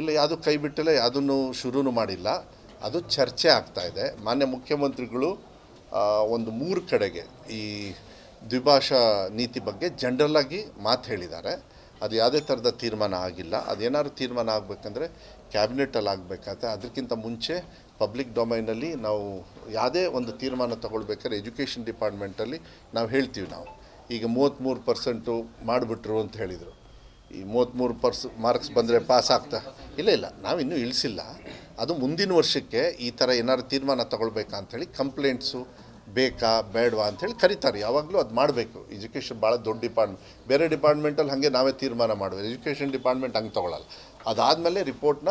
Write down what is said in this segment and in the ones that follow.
ಇಲ್ಲ, ಯಾವುದು ಕೈ ಬಿಟ್ಟಿಲ್ಲ, ಯಾವುದನ್ನು ಶುರುನು ಮಾಡಿಲ್ಲ. ಅದು ಚರ್ಚೆ ಆಗ್ತಾ ಇದೆ. ಮಾನ್ಯ ಮುಖ್ಯಮಂತ್ರಿಗಳು ಒಂದು ಮೂರು ಕಡೆಗೆ ಈ ದ್ವಿಭಾಷಾ ನೀತಿ ಬಗ್ಗೆ ಜನರಲ್ಲಾಗಿ ಮಾತು ಹೇಳಿದ್ದಾರೆ. ಅದು ಯಾವುದೇ ಥರದ ತೀರ್ಮಾನ ಆಗಿಲ್ಲ. ಅದೇನಾದ್ರು ತೀರ್ಮಾನ ಆಗಬೇಕಂದ್ರೆ ಕ್ಯಾಬಿನೆಟಲ್ಲಿ ಆಗಬೇಕಾಗತ್ತೆ. ಅದಕ್ಕಿಂತ ಮುಂಚೆ ಪಬ್ಲಿಕ್ ಡೊಮೈನಲ್ಲಿ ನಾವು ಯಾವುದೇ ಒಂದು ತೀರ್ಮಾನ ತಗೊಳ್ಬೇಕಾದ್ರೆ ಎಜುಕೇಷನ್ ಡಿಪಾರ್ಟ್ಮೆಂಟಲ್ಲಿ ನಾವು ಹೇಳ್ತೀವಿ ನಾವು. ಈಗ ಮೂವತ್ತ್ಮೂರು ಪರ್ಸೆಂಟು ಮಾಡಿಬಿಟ್ರು ಅಂತ ಹೇಳಿದರು. ಈ ಮೂವತ್ತ್ಮೂರು ಪರ್ಸ್ ಮಾರ್ಕ್ಸ್ ಬಂದರೆ ಪಾಸ್ ಆಗ್ತಾ ಇಲ್ಲ ಇಲ್ಲ ನಾವಿನ್ನೂ ಇಳಿಸಿಲ್ಲ. ಅದು ಮುಂದಿನ ವರ್ಷಕ್ಕೆ ಈ ಥರ ಏನಾದ್ರು ತೀರ್ಮಾನ ತಗೊಳ್ಬೇಕಾ ಅಂಥೇಳಿ ಕಂಪ್ಲೇಂಟ್ಸು ಬೇಕಾ, ಬೇಡವಾ ಅಂಥೇಳಿ ಕರೀತಾರೆ. ಯಾವಾಗಲೂ ಅದು ಮಾಡಬೇಕು. ಎಜುಕೇಷನ್ ಭಾಳ ದೊಡ್ಡ ಡಿಪಾರ್ಟ್ಮೆಂಟ್ ಬೇರೆ ಡಿಪಾರ್ಟ್ಮೆಂಟಲ್ಲಿ ಹಾಗೆ ನಾವೇ ತೀರ್ಮಾನ ಮಾಡೋದು ಎಜುಕೇಷನ್ ಡಿಪಾರ್ಟ್ಮೆಂಟ್ ಹಂಗೆ ತೊಗೊಳಲ್ಲ. ಅದಾದಮೇಲೆ ರಿಪೋರ್ಟ್ನ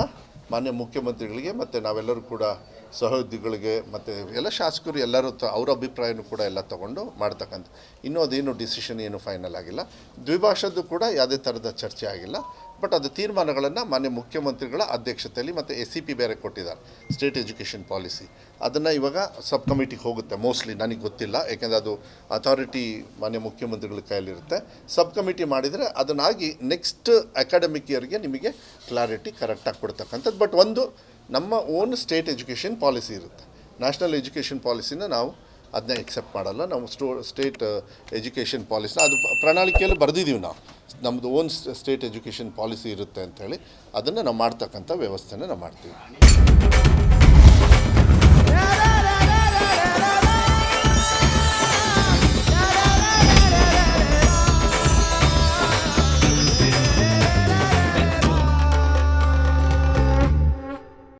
ಮಾನ್ಯ ಮುಖ್ಯಮಂತ್ರಿಗಳಿಗೆ ಮತ್ತು ನಾವೆಲ್ಲರೂ ಕೂಡ ಸಹೋದ್ಯೋಗಿಗಳಿಗೆ ಮತ್ತು ಎಲ್ಲ ಶಾಸಕರು ಎಲ್ಲರೂ ತ ಅವ್ರ ಅಭಿಪ್ರಾಯನೂ ಕೂಡ ಎಲ್ಲ ತಗೊಂಡು ಮಾಡ್ತಕ್ಕಂಥ ಇನ್ನೂ ಅದೇನು ಡಿಸಿಷನ್ ಏನು ಫೈನಲ್ ಆಗಿಲ್ಲ. ದ್ವಿಭಾಷದ್ದು ಕೂಡ ಯಾವುದೇ ಥರದ ಚರ್ಚೆ ಆಗಿಲ್ಲ. ಬಟ್ ಅದು ತೀರ್ಮಾನಗಳನ್ನು ಮಾನ್ಯ ಮುಖ್ಯಮಂತ್ರಿಗಳ ಅಧ್ಯಕ್ಷತೆಯಲ್ಲಿ ಮತ್ತು ಎಸ್ ಸಿ ಪಿ ಬೇರೆ ಕೊಟ್ಟಿದ್ದಾರೆ. ಸ್ಟೇಟ್ ಎಜುಕೇಷನ್ ಪಾಲಿಸಿ ಅದನ್ನು ಇವಾಗ ಸಬ್ ಕಮಿಟಿಗೆ ಹೋಗುತ್ತೆ ಮೋಸ್ಟ್ಲಿ ನನಗೆ ಗೊತ್ತಿಲ್ಲ. ಯಾಕೆಂದರೆ ಅದು ಅಥಾರಿಟಿ ಮಾನ್ಯ ಮುಖ್ಯಮಂತ್ರಿಗಳ ಕೈಯಲ್ಲಿರುತ್ತೆ. ಸಬ್ ಕಮಿಟಿ ಮಾಡಿದರೆ ಅದನ್ನಾಗಿ ನೆಕ್ಸ್ಟ್ ಅಕಾಡೆಮಿಕ್ ಇಯರ್ಗೆ ನಿಮಗೆ ಕ್ಲಾರಿಟಿ ಕರೆಕ್ಟಾಗಿ ಕೊಡ್ತಕ್ಕಂಥದ್ದು. ಬಟ್ ಒಂದು ನಮ್ಮ ಓನ್ ಸ್ಟೇಟ್ ಎಜುಕೇಷನ್ ಪಾಲಿಸಿ ಇರುತ್ತೆ. ನ್ಯಾಷನಲ್ ಎಜುಕೇಷನ್ ಪಾಲಿಸಿನ ನಾವು ಅದನ್ನ ಎಕ್ಸೆಪ್ಟ್ ಮಾಡಲ್ಲ. ನಾವು ಸ್ಟೋ ಸ್ಟೇಟ್ ಎಜುಕೇಷನ್ ಪಾಲಿಸಿನ ಅದು ಪ್ರಣಾಳಿಕೆಯಲ್ಲಿ ಬರೆದಿದ್ದೀವಿ ನಾವು. ನಮ್ಮದು ಓನ್ ಸ್ಟೇಟ್ ಎಜುಕೇಷನ್ ಪಾಲಿಸಿ ಇರುತ್ತೆ ಅಂಥೇಳಿ. ಅದನ್ನು ನಾವು ಮಾಡ್ತಕ್ಕಂಥ ವ್ಯವಸ್ಥೆನ ನಾವು ಮಾಡ್ತೀವಿ.